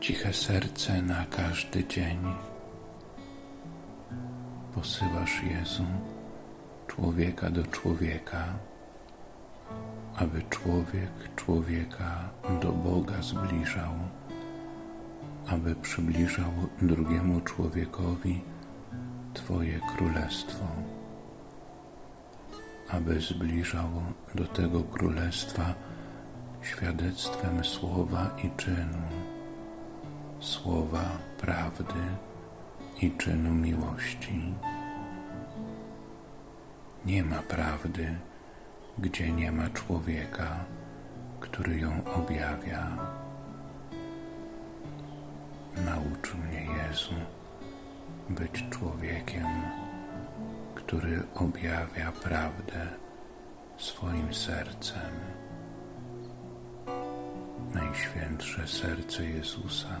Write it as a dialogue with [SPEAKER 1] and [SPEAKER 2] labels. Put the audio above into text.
[SPEAKER 1] ciche serce na każdy dzień. Posyłasz Jezu człowieka do człowieka, aby człowiek człowieka do Boga zbliżał, aby przybliżał drugiemu człowiekowi Twoje królestwo, aby zbliżał do tego królestwa świadectwem słowa i czynu, słowa prawdy i czynu miłości. Nie ma prawdy, gdzie nie ma człowieka, który ją objawia. Naucz mnie, Jezu, być człowiekiem, który objawia prawdę swoim sercem. Najświętsze serce Jezusa,